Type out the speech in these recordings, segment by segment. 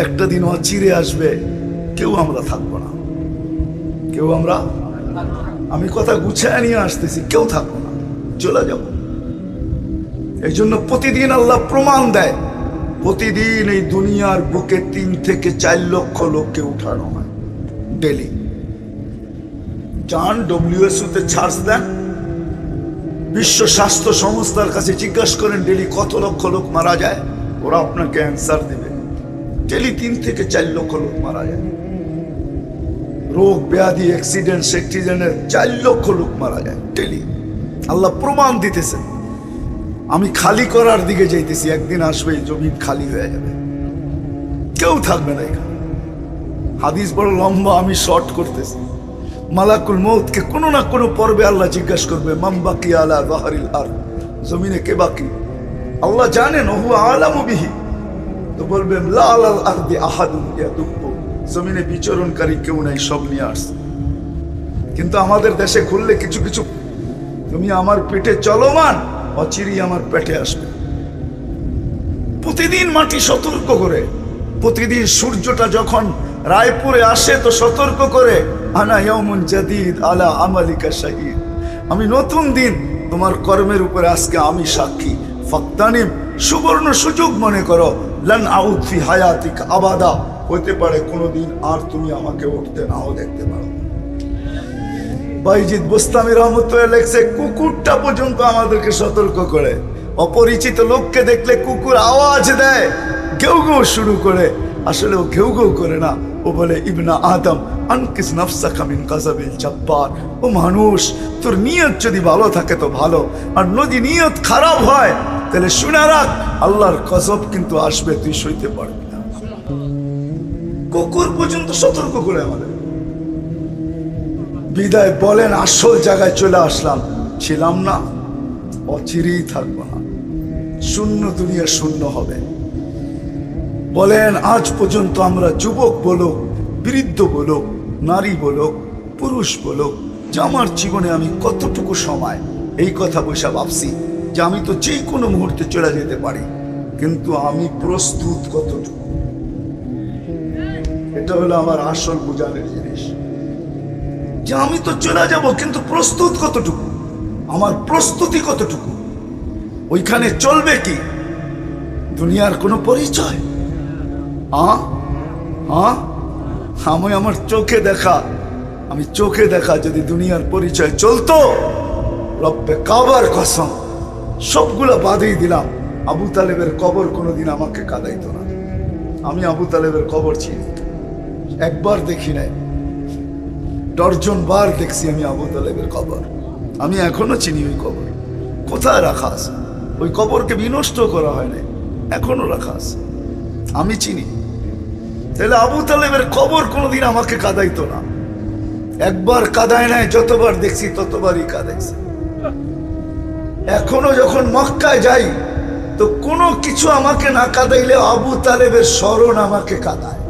একটা দিন অচিরে আসবে, কেউ আমরা থাকব না। কেউ আমরা, আমি কথা গুছায় নিয়ে আসতেছি, কেউ থাকব না। চলে যাব। এই জন্য প্রতিদিন আল্লাহ প্রমাণ দেয়, প্রতিদিন এই দুনিয়ার বুকে তিন থেকে চার লক্ষ লোককে উঠানো হয় ডেলি যান ডব্লিউএসও তে ছাড় দেন, বিশ্ব স্বাস্থ্য সংস্থার কাছে জিজ্ঞাসা করেন ডেলি কত লক্ষ লোক মারা যায়? ওরা আপনাকে অ্যান্সার দিবে। ডেলি তিন থেকে চার লক্ষ লোক মারা যায়। রোগ, ব্যাধি অ্যাক্সিডেন্ট সেক্সিডেন্টের চার লক্ষ লোক মারা যায় ডেলি আল্লাহ প্রমাণ দিতেছেন আমি খালি করার দিকে যাইতেছি, একদিন আসবে, জমিন খালি হয়ে যাবে। কেউ থাকবে না এখানে। হাদিস বড় লম্বা, আমি শর্ট করতেছি। মালাকুল মৌতকে কোনো না কোনো পর্বে আল্লাহ জিজ্ঞাসা করবে মাম্বাকি আলা বাহারিল আর জমিনে কে বাকি? আল্লাহ জানেন, ওহু আলামু বিহি। তো বলবে লা আলাল আরদি আহাদুন ইয়াদুব্বু। জমিনে বিচরণকারী কেউ নাই, সব নিয়ে আসছে। কিন্তু আমাদের দেশে খুললে কিছু কিছু, তুমি আমার পেটে চলমান অচিরি আমার পেটে আসবে। প্রতিদিন মাটি সতর্ক করে, প্রতিদিন সূর্যটা যখন রায়পুরে আসে তো সতর্ক করে, আনা জাদিদ আলা আমালিকা শাহিদ। আমি নতুন দিন তোমার কর্মের উপরে আজকে আমি সাক্ষী। ফক্তানিম সুবর্ণ সুযোগ মনে করো। লান আউদ ফি হায়াতিক আবাদা। হইতে পারে কোনোদিন আর তুমি আমাকে উঠতে নাও দেখতে পারো। বাইজিৎ বোস্তামি রহমতুল্লাহ লেখছে, কুকুরটা পর্যন্ত আমাদেরকে সতর্ক করে। অপরিচিত লোককে দেখলে কুকুর আওয়াজ দেয়। ঘেউ ঘেউ শুরু করে। আসলে ও ঘেউ ঘেউ করে না। ও বলে, ইবনা আদম, আনকিস নফসা কামিন কাজাবিল জব্বার। ও মানুষ, তোর নিয়ত যদি ভালো থাকে তো ভালো। আর যদি নিয়ত খারাপ হয় তাহলে শুনে রাখ, আল্লাহর কসব কিন্তু আসবে, তুই সইতে পারবি না। কুকুর পর্যন্ত সতর্ক করে আমাদের। বিদায় বলেন, আসল জায়গায় চলে আসলাম। ছিলাম না, অচিরেই থাকব না। শূন্য দুনিয়া শূন্য হবে। বলেন, আজ পর্যন্ত আমরা যুবক বলো বৃদ্ধ বলো নারী বলো পুরুষ বলো যে আমার জীবনে আমি কতটুকু সময়, এই কথা বসে ভাবছি। যে আমি তো যে কোনো মুহূর্তে চলে যেতে পারি, কিন্তু আমি প্রস্তুত কতটুকু? এটা হলো আমার আসল বোঝানোর জিনিস। যে আমি তো চলে যাব, কিন্তু প্রস্তুত কতটুকু? আমার প্রস্তুতি কতটুকু? ওইখানে চলবে কি? দুনিয়ার কোনো পরিচয়? আমি আমার চোখে দেখা, আমি চোখে দেখা যদি দুনিয়ার পরিচয় চলতো, রব্বে কাবার কসম। সবগুলো বাদেই দিলাম। আবু তালেবের কবর কোনোদিন আমাকে কাদাইতো না। আমি আবু তালেবের কবর চিনি। একবার দেখি নাই। ডর্জন বার দেখছি আমি আবু তালেবের কবর। আমি এখনও চিনি ওই কবর। কোথায় রাখা আছে? ওই কবরকে বিনষ্ট করা হয় নাই। এখনও রাখা আছে। আমি চিনি। তাহলে আবু তালেবের কবর কোনোদিন আমাকে কাদাইতো না। একবার কাদায় নাই, যতবার দেখছি ততবারই কাদাইছে। এখনও যখন মক্কায় যাই, তো কোনো কিছু আমাকে না কাদাইলে আবু তালেবের স্মরণ আমাকে কাদায়।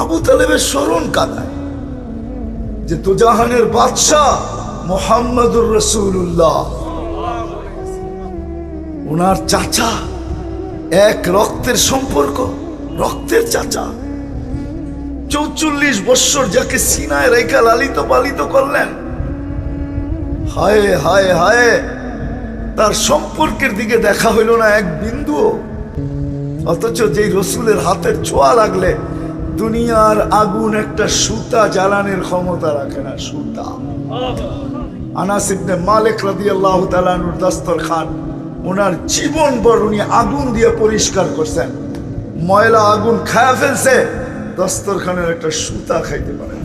আবু তালেবের স্মরণ কাদায় যে তুজাহানের বাদশাহ মোহাম্মদুর রসুল্লাহ ওনার চাচা এক রক্তের সম্পর্ক, রক্তের চাচা। চৌচল্লিশ বৎসর যাকে সিনায় রেখা লালিত পালিত করলেন হায় হায় হায়। তার সম্পর্কের দিকে দেখা হইল না এক বিন্দু অথচ যেই রসুলের হাতের ছোঁয়া লাগলে দুনিয়ার আগুন একটা সুতা জ্বালানোর ক্ষমতা রাখে না, সুতা। আনাস ইবনে মালিক রাদিয়াল্লাহু তাআলার দস্তর খান ওনার জীবন ভর উনি আগুন দিয়ে পরিষ্কার করছেন। ময়লা আগুন খায়া ফেলছে দস্তরখানের একটা সুতা খাইতে পারে না।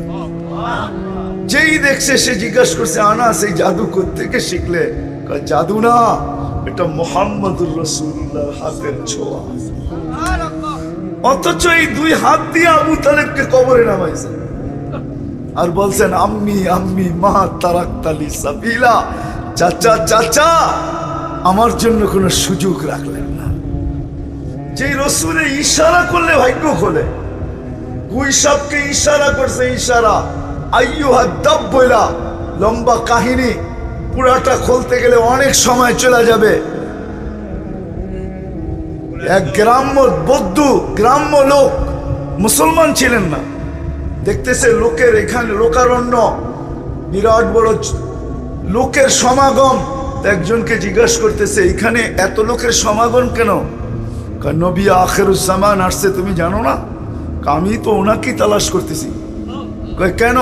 যেই দেখছে, সে জিজ্ঞাসা করছে, আনা, সেই জাদু থেকে শিখলে? জাদু না, এটা মোহাম্মদুর রসুল্লাহর হাতের ছোঁয়া। অথচ এই দুই হাত দিয়ে আবু তালেবকে কবরে নামাইছে। আর বলছেন, আম্মি আম্মি, মা তারাক্তালি সাবিলা। চাচা চাচা, আমার জন্য কোনো সুযোগ রাখলেন না। যে রসুলে ইশারা করলে ভাগ্য খোলে। গুই সাপকে ইশারা করছে, ইশারা। আইয়ু হাদ্দাব বইলা লম্বা কাহিনী, পুরাটা খুলতে গেলে অনেক সময় চলে যাবে। এক গ্রাম্য বৌদ্ধ, গ্রাম্য লোক, মুসলমান ছিলেন না। দেখতেছে লোকের এখানে লোকারণ্য, বিরাট বড় লোকের সমাগম। একজনকে জিজ্ঞাসা করতেছে, এখানে এত লোকের সমাগম কেন? নবী আখেরুজ্জামান আসছে, তুমি জানো না? আমি তো ওনাকেই তালাশ করতেছি। কেন?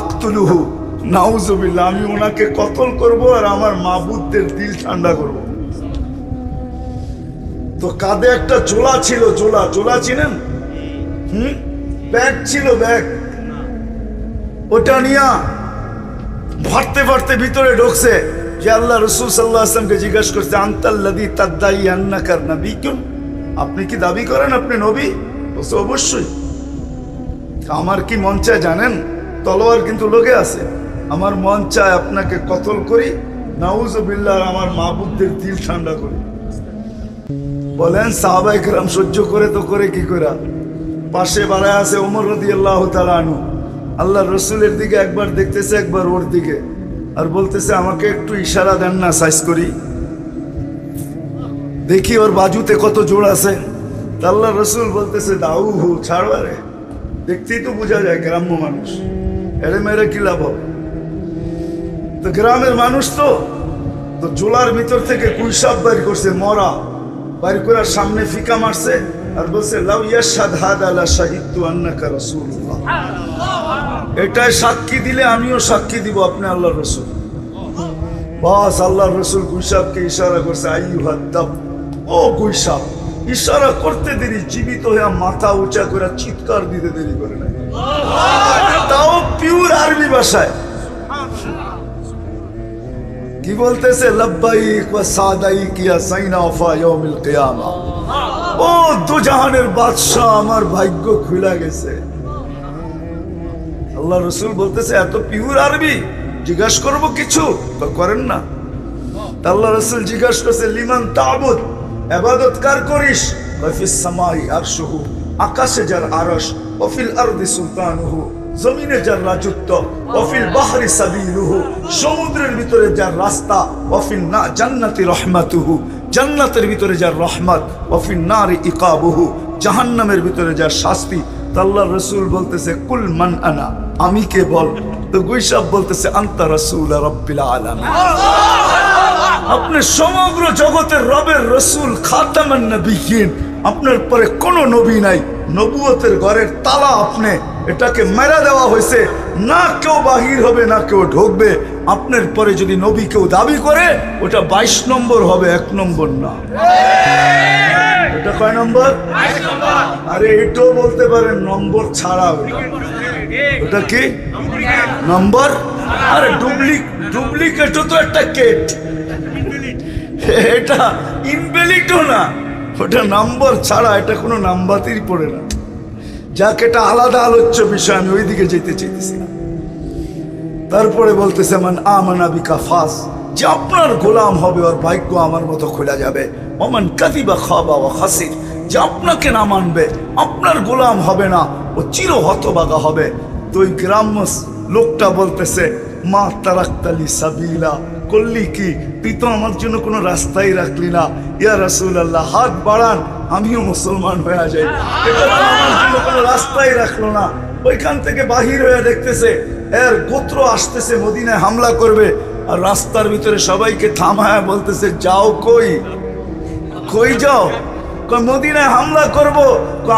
আক্তুলুহু নাউজুবিল্লাহ আমি ওনাকে কতল করব আর আমার মাবুদদের দিল ঠান্ডা করব? তো কাঁধে একটা চোলা ছিল, চোলা চোলা ছিলেন হুম? ব্যাগ ছিল, ব্যাগ। ওটা নিয়া ভরতে ভরতে ভিতরে ঢুকছে। যে আল্লাহ রসুল সাল্লাহ আসলামকে জিজ্ঞাসা করছে আন্তাল্লাদি তাদ্দাই আন্নাকার নবী কেন আপনি কি দাবি করেন আপনি নবী? অবশ্যই। আমার কি মন চায় জানেন? তলোয়ার কিন্তু লোকে আছে। আমার মন চায় আপনাকে কতল করি, নাউজবিল্লাহ, আমার মাহবুবদের দিল ঠান্ডা করি। বলেন সাহাবাই কেরাম সহ্য করে তো করে কি করে? পাশে বাড়ায় আছে ওমর রদি আল্লাহ আনু আল্লাহ রসুলের দিকে একবার দেখতেছে, একবার ওর দিকে। আর বলতেছে, আমাকে একটু ইশারা দেন না, সাইজ করি। দেখি ওর বাজুতে কত জোর আছে। আল্লাহ রসুল বলতেছে দাউ হু ছাড়ো আরে। দেখতেই তো বোঝা যায় গ্রাম্য মানুষ। এরে মেরে কি লাভ হবে? তো গ্রামের মানুষ তো তো জোলার ভিতর থেকে কুইসাব বাইর করছে, মরা। বাইর করার সামনে ফিকা মারছে আর বলছে, লাউ ইয়াশহাদ হাদা লা শাহিদতু আন্নাকা রাসূলুল্লাহ। এটাই সাক্ষী দিলে আমিও সাক্ষী দিব আপনি আল্লাহর রসুল। বাস, আল্লাহর রসুল গুইসাবকে ইশারা করছে আই আইয়ুহাদ্দাব ও গুইসাব ইশারা করতে দেরি, জীবিত হয়ে মাথা উঁচা করে চিৎকার দিতে দেরি করে নাই। তাও পিওর আরবি ভাষায়। কি বলতেছে? লব্বাইক ওয়া সাদাইক ইয়া সাইনা ইয়াউমিল কিয়ামা। ও দুজাহানের বাদশা আমার ভাগ্য খুলে গেছে। আল্লাহ রসুল বলতেছে, এত পিওর আরবি, জিজ্ঞাস করব কিছু? তো করেন না। আল্লাহ রসুল জিজ্ঞাস করছে, লিমান তাবুদ? এবাদত কার করিস? সামাই আরশুহু, আকাশে যার আরশ ওফিল আরদি সুলতানুহু, জমিনে যার রাজত্ব ওফিল বাহরি সাবিলুহু, সমুদ্রের ভিতরে যার রাস্তা ওফিল না, জান্নাতি রহমাতুহু, জান্নাতের ভিতরে যার রহমত ওফিল নারি ইকাবুহু, জাহান্নামের ভিতরে যার শাস্তি। তা আল্লাহ রসুল বলতেছে, কুল মান আনা আমি কে বল? তো গুইসাব বলতেছে, আন্তা রসুল রব্বিল আলামিন। আপনি সমগ্র জগতের রবের রসুল খাতামান নবীন। আপনার পরে কোনো নবী নাই। নবুয়তের ঘরের তালা আপনি এটাকে মেরা দেওয়া হয়েছে। না কেউ বাহির হবে না কেউ ঢুকবে। আপনার পরে যদি নবী কেউ দাবি করে ওটা বাইশ নম্বর হবে এক নম্বর না। এটা কয় নম্বর? আরে এটাও বলতে পারেন নম্বর ছাড়া ওটা। কি? নম্বর? আরে ডুপ্লিক ডুপ্লিকেটও তো একটা কেট। এটা ইনভ্যালিডও না। ওটা নাম্বার ছাড়া এটা কোনো নাম্বারই পড়ে না। যাক, এটা আলাদা আলোচ্য বিষয়, আমি ওইদিকে যেতে চাইতেছি তারপরে বলতেছে, মান আমানা বিকা ফাস। যে আপনার গোলাম হবে, ওর ভাগ্য আমার মতো খোলা যাবে। অমান কাদিবা খাবা ও হাসির যে আপনাকে না মানবে, আপনার গোলাম হবে না, ও চির হতবাগা হবে। তো ওই গ্রাম্য লোকটা বলতেছে, মা তারাক্তালি সাবিলা। করলি কি? তুই তো আমার জন্য কোনো রাস্তাই রাখলি না। ইয়া রাসুল আল্লাহ হাত বাড়ান, আমিও মুসলমান হয়ে যাই। আমার জন্য কোনো রাস্তাই রাখল না। ওইখান থেকে বাহির হয়ে দেখতেছে, এর গোত্র আসতেছে, মদিনায় হামলা করবে। আর রাস্তার ভিতরে সবাইকে থামায় বলতেছে, যাও কই? কই যাও? মদিনায় হামলা করব।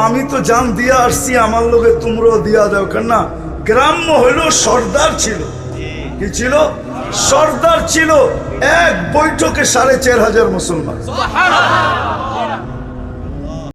আমি তো জান দিয়া আসছি, আমার লোকে তোমরাও দিয়া দাও। কেন না, গ্রাম্য হইল সর্দার ছিল। কি ছিল? সর্দার ছিল এক বৈঠকে সাড়ে চার হাজার মুসলমান।